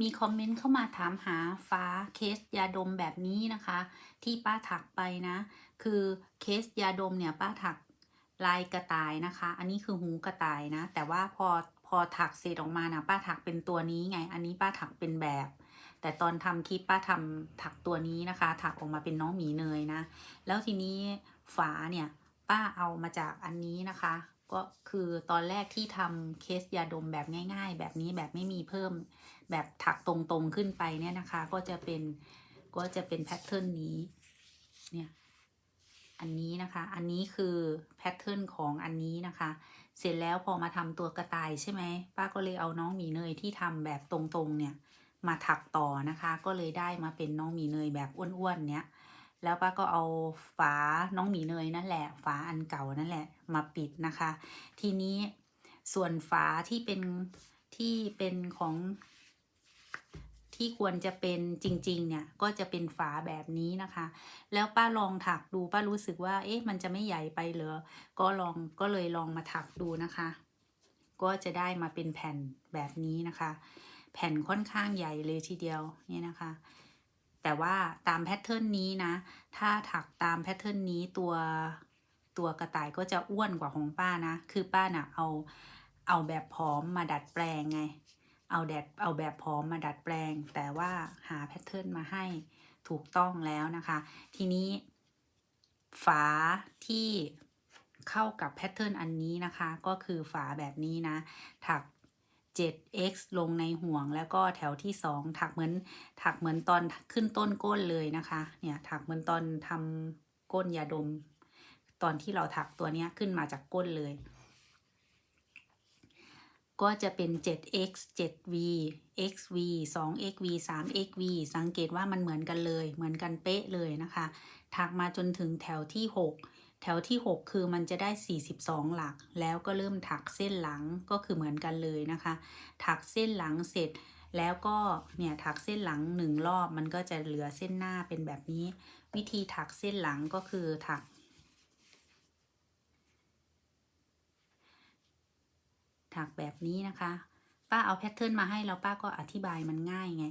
มีคอมเมนต์เข้ามาถามหาฟ้าเคสยาดมแบบนี้นะคะ ที่ป้าถักไปนะ คือเคสยาดมเนี่ยป้าถักลายกระต่ายนะคะ อันนี้คือหูกระต่ายนะ แต่ว่าพอพอถักเสร็จออกมานะป้าถักเป็นตัวนี้ไง อันนี้ป้าถักเป็นแบบ แต่ตอนทำคลิปป้าทำถักตัวนี้นะคะ ถักออกมาเป็นน้องหมีเนยนะ แล้วทีนี้ฝาเนี่ยป้าเอามาจากอันนี้นะคะ ก็คือตอนแรกที่ทำเคสยาดมแบบง่าย ๆ แบบนี้แบบไม่มีเพิ่มแบบถักตรงๆขึ้นไปเนี่ยนะคะ ก็จะเป็นก็จะเป็นแพทเทิร์นนี้เนี่ยอันนี้นะคะ อันนี้คือแพทเทิร์นของอันนี้นะคะ เสร็จแล้วพอมาทำตัวกระต่ายใช่ไหมป้าก็เลยเอาน้องหมีเนยที่ทำแบบตรงๆเนี่ยมาถักต่อนะคะ ก็เลยได้มาเป็นน้องหมีเนยแบบอ้วนๆเนี้ย แล้วป้าก็เอาฝาน้องหมีเนยนั่นแหละ ฝาอันเก่านั่นแหละ มาปิดนะคะ ทีนี้ส่วนฝาที่เป็นที่เป็นของที่ควรจะเป็นจริง ๆ เนี่ย ก็จะเป็นฝาแบบนี้นะคะ แล้วป้าลองถักดูป้ารู้สึกว่า เอ๊ะ มันจะไม่ใหญ่ไปเหรอ ก็ลองก็เลยลองมาถักดูนะคะ ก็จะได้มาเป็นแผ่นแบบนี้นะคะ แผ่นค่อนข้างใหญ่เลยทีเดียวนี่นะคะ แต่ว่าตามแพทเทิร์นนี้นะ ถ้าถักตามแพทเทิร์นนี้ตัวตัวกระต่ายก็จะอ้วนกว่าของป้านะ คือป้าน่ะเอาเอาแบบพร้อมมาดัดแปลงไง เอาแดดเอาแบบพร้อมมาดัดแปลง แต่ว่าหาแพทเทิร์นมาให้ถูกต้องแล้วนะคะ ทีนี้ฝาที่เข้ากับแพทเทิร์นอันนี้นะคะ ก็คือฝาแบบนี้นะ ถัก 7x ลงในห่วงแล้วก็แถวที่ 2 ถักเหมือนถักเหมือนตอนขึ้นต้นก้นเลยนะคะ เนี่ยถักเหมือนตอนทำก้นยาดม ตอนที่เราถักตัวนี้ขึ้นมาจากก้นเลย ก็จะเป็น 7x 7v xv 2xv 3xv สังเกตว่ามันเหมือนกันเลย เหมือนกันเป๊ะเลยนะคะ ถักมาจนถึงแถวที่ 6 แถวที่ 6 คือมันจะได้ 42 หลัก แล้วก็เริ่มถักเส้นหลังก็คือเหมือนกันเลยนะคะ ถักเส้นหลังเสร็จ แล้วก็เนี่ยถักเส้นหลังหนึ่งรอบมันก็จะเหลือเส้นหน้าเป็นแบบนี้ วิธีถักเส้นหลังก็คือถัก ถักแบบนี้นะคะ ป้าเอาแพทเทิร์นมาให้แล้วป้าก็อธิบายมันง่ายไง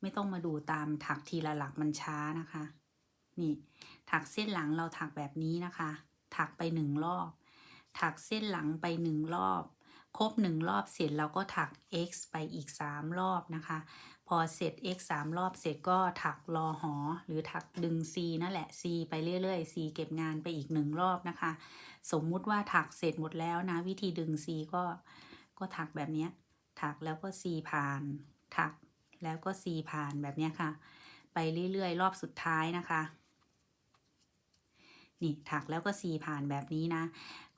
ไม่ต้องมาดูตามถักทีละหลักมันช้านะคะ นี่ ถักเส้นหลังเราถักแบบนี้นะคะ ถักไปหนึ่งรอบ ถักเส้นหลังไปหนึ่งรอบ ครบหนึ่งรอบเสร็จเราก็ถัก x ไปอีกสามรอบนะคะ พอเสร็จ x สามรอบเสร็จก็ถักรอหอ หรือถักดึง c นั่นแหละ c ไปเรื่อยๆ c เก็บงานไปอีกหนึ่งรอบนะคะ สมมุติว่าถักเสร็จหมดแล้วนะ วิธีดึง c ก็ก็ถักแบบนี้ ถักแล้วก็ c ผ่าน ถักแล้วก็ c ผ่านแบบนี้ค่ะ ไปเรื่อย ๆ รอบสุดท้ายนะคะ นี่ถักแล้วก็ c ผ่านแบบนี้นะ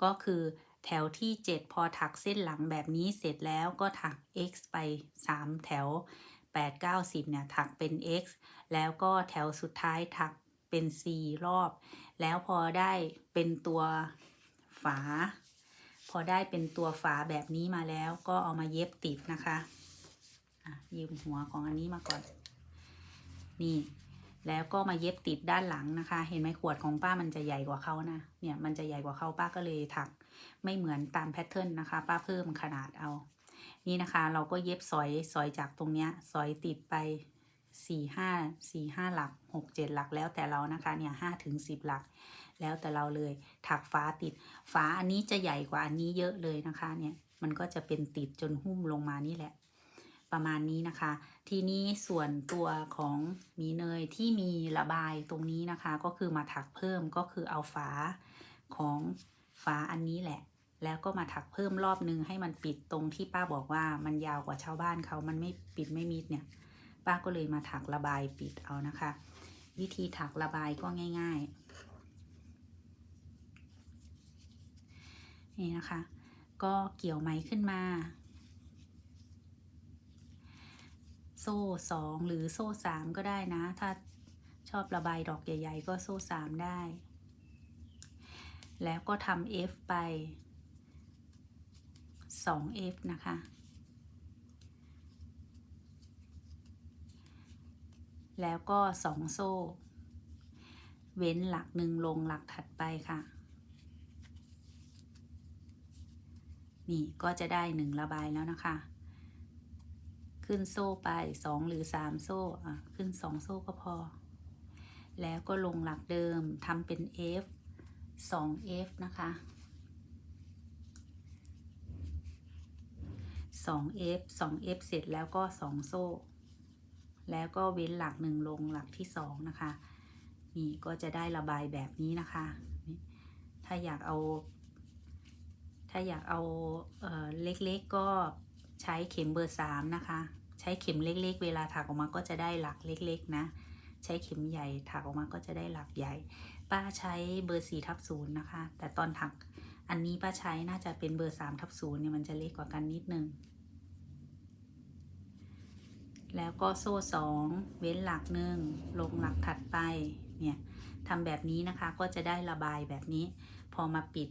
ก็คือแถวที่ 7 พอถักเส้นหลังแบบนี้เสร็จแล้วก็ถัก x ไป 3 แถว 8 9 10เนี่ยถักเป็น x แล้วก็แถวสุดท้ายถักเป็น c รอบ แล้วพอได้เป็นตัวฝา พอได้เป็นตัวฝาแบบนี้มาแล้วก็เอามาเย็บติดนะคะะยืมหัวของอันนี้มาก่อน นี่ แล้วก็มาเย็บติดด้านหลังนะคะ เห็นไหมขวดของป้ามันจะใหญ่กว่าเขานะ เนี่ยมันจะใหญ่กว่าเขาป้าก็เลยถักไม่เหมือนตามแพทเทิร์นนะคะ ป้าเพิ่มขนาดเอา นี่นะคะ เราก็เย็บสอยสอยจากตรงเนี้ยสอยติดไปสี่ห้าสี่ห้าหลักหกเจ็ดหลักแล้วแต่เรานะคะเนี่ยห้าถึงสิบหลัก แล้วแต่เราเลย ถักฝาติดฝาอันนี้จะใหญ่กว่าอันนี้เยอะเลยนะคะ เนี่ยมันก็จะเป็นติดจนหุ้มลงมานี่แหละ ประมาณนี้นะคะ ทีนี้ส่วนตัวของมีเนยที่มีระบายตรงนี้นะคะ ก็คือมาถักเพิ่มก็คือเอาฝาของฝาอันนี้แหละ แล้วก็มาถักเพิ่มรอบนึงให้มันปิดตรงที่ป้าบอกว่ามันยาวกว่าชาวบ้านเขามันไม่ปิดไม่มิดเนี่ย ป้าก็เลยมาถักระบายปิดเอานะคะ วิธีถักระบายก็ง่าย ๆ นี่นะคะ ก็เกี่ยวไหมขึ้นมา โซ่สองหรือโซ่สามก็ได้นะ ถ้าชอบระบายดอกใหญ่ ๆ ก็โซ่สามได้ แล้วก็ทำ F ไป 2F นะคะ แล้วก็สองโซ่ เว้นหลักหนึ่งลงหลักถัดไปค่ะ นี่ก็จะได้หนึ่งระบายแล้วนะคะ ขึ้นโซ่ไปสองหรือสามโซ่อะขึ้นสองโซ่ก็พอ แล้วก็ลงหลักเดิมทำเป็น F 2 F นะคะ 2 F 2 F เสร็จแล้วก็ 2 โซ่ แล้วก็เว้นหลักหนึ่งลงหลักที่สองนะคะ นี่ก็จะได้ระบายแบบนี้นะคะนี่ถ้าอยากเอา ถ้าอยากเอาเอ่อเล็กๆก็ ใช้เข็มเบอร์สามนะคะ ใช้เข็มเล็ก ๆ เวลาถักออกมาก็จะได้หลักเล็ก ๆ นะ ใช้เข็มใหญ่ถักออกมาก็จะได้หลักใหญ่ ป้าใช้เบอร์สี่ทับศูนย์นะคะ แต่ตอนถักอันนี้ป้าใช้น่าจะเป็นเบอร์สามทับศูนย์เนี่ยมันจะเล็กกว่ากันนิดนึงแล้วก็โซ่สองเว้นหลักหนึ่งลงหลักถัดไปเนี่ยทำแบบนี้นะคะก็จะได้ระบายแบบนี้ พอมาปิด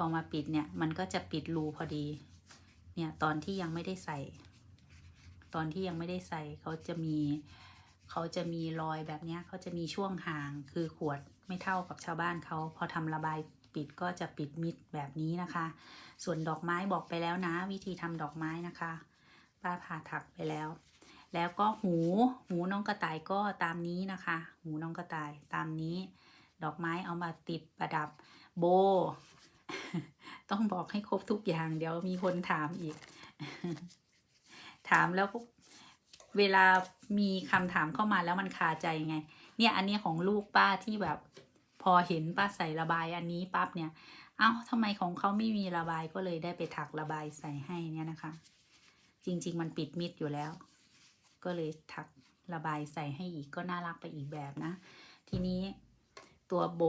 พอมาปิดเนี่ยมันก็จะปิดรูพอดี เนี่ยตอนที่ยังไม่ได้ใส่ ตอนที่ยังไม่ได้ใส่เขาจะมีเขาจะมีรอยแบบเนี้ยเขาจะมีช่วงห่างคือขวดไม่เท่ากับชาวบ้านเขาพอทำระบายปิดก็จะปิดมิดแบบนี้นะคะ ส่วนดอกไม้บอกไปแล้วนะ วิธีทำดอกไม้นะคะป้าผ่าถักไปแล้ว แล้วก็หูหูน้องกระต่ายก็ตามนี้นะคะ หูน้องกระต่ายตามนี้ ดอกไม้เอามาติดประดับโบ ต้องบอกให้ครบทุกอย่างเดี๋ยวมีคนถามอีก ถามแล้วก็เวลามีคำถามเข้ามาแล้วมันคาใจไง เนี่ยอันนี้ของลูกป้าที่แบบพอเห็นป้าใส่ระบายอันนี้ปั๊บเนี่ย เอ้าทำไมของเขาไม่มีระบายก็เลยได้ไปถักระบายใส่ให้เนี่ยนะคะ จริง ๆ มันปิดมิดอยู่แล้ว ก็เลยถักระบายใส่ให้อีกก็น่ารักไปอีกแบบนะ ทีนี้ตัวโบ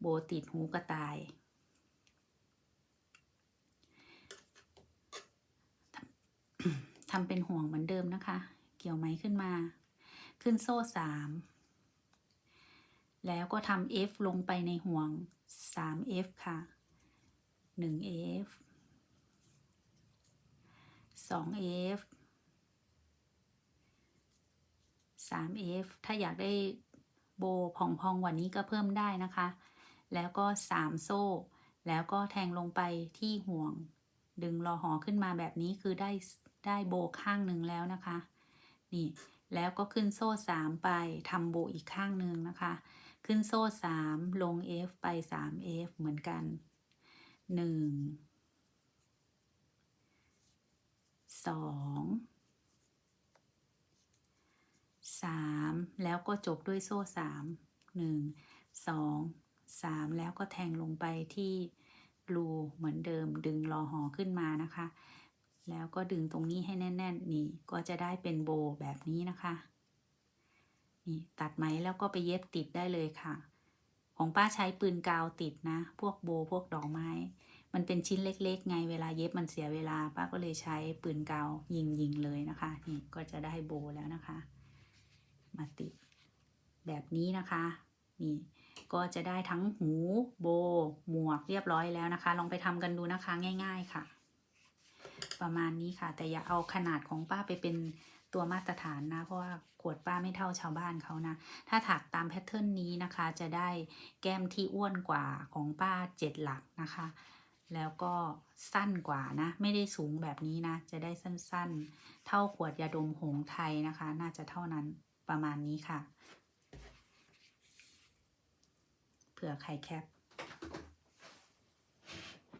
โบติดหูกระต่าย ทำเป็นห่วงเหมือนเดิมนะคะ เกี่ยวไหมขึ้นมา ขึ้นโซ่สาม แล้วก็ทำ F ลงไปในห่วง 3F ค่ะ 1F 2F 3F ถ้าอยากได้โบพองๆกว่านี้ก็เพิ่มได้นะคะ แล้วก็3โซ่ แล้วก็แทงลงไปที่ห่วง ดึงรอหอขึ้นมาแบบนี้คือได้ได้โบข้างหนึ่งแล้วนะคะ นี่ แล้วก็ขึ้นโซ่3ไปทำโบอีกข้างหนึ่งนะคะ ขึ้นโซ่3ลง F ไป 3F เหมือนกัน 1 2 3 แล้วก็จบด้วยโซ่ 3 1 2 3 แล้วก็แทงลงไปที่รูเหมือนเดิม ดึงรอหอขึ้นมานะคะ แล้วก็ดึงตรงนี้ให้แน่น ๆ นี่ก็จะได้เป็นโบแบบนี้นะคะนี่ตัดไหมแล้วก็ไปเย็บติดได้เลยค่ะ ของป้าใช้ปืนกาวติดนะ พวกโบพวกดอกไม้ มันเป็นชิ้นเล็ก ๆ ไงเวลาเย็บมันเสียเวลา ป้าก็เลยใช้ปืนกาวยิงยิงๆเลยนะคะนี่ก็จะได้โบแล้วนะคะ มาติดแบบนี้นะคะนี่ ก็จะได้ทั้งหูโบ หมวกเรียบร้อยแล้วนะคะ ลองไปทำกันดูนะคะง่าย ๆค่ะ ประมาณนี้ค่ะ แต่อย่าเอาขนาดของป้าไปเป็นตัวมาตรฐานนะ เพราะว่าขวดป้าไม่เท่าชาวบ้านเขานะ ถ้าถักตามแพทเทิร์นนี้นะคะ จะได้แก้มที่อ้วนกว่าของป้าเจ็ดหลักนะคะ แล้วก็สั้นกว่านะ ไม่ได้สูงแบบนี้นะ จะได้สั้นๆ เท่าขวดยาดมหงส์ไทยนะคะ น่าจะเท่านั้นประมาณนี้ค่ะ เผื่อใครแคป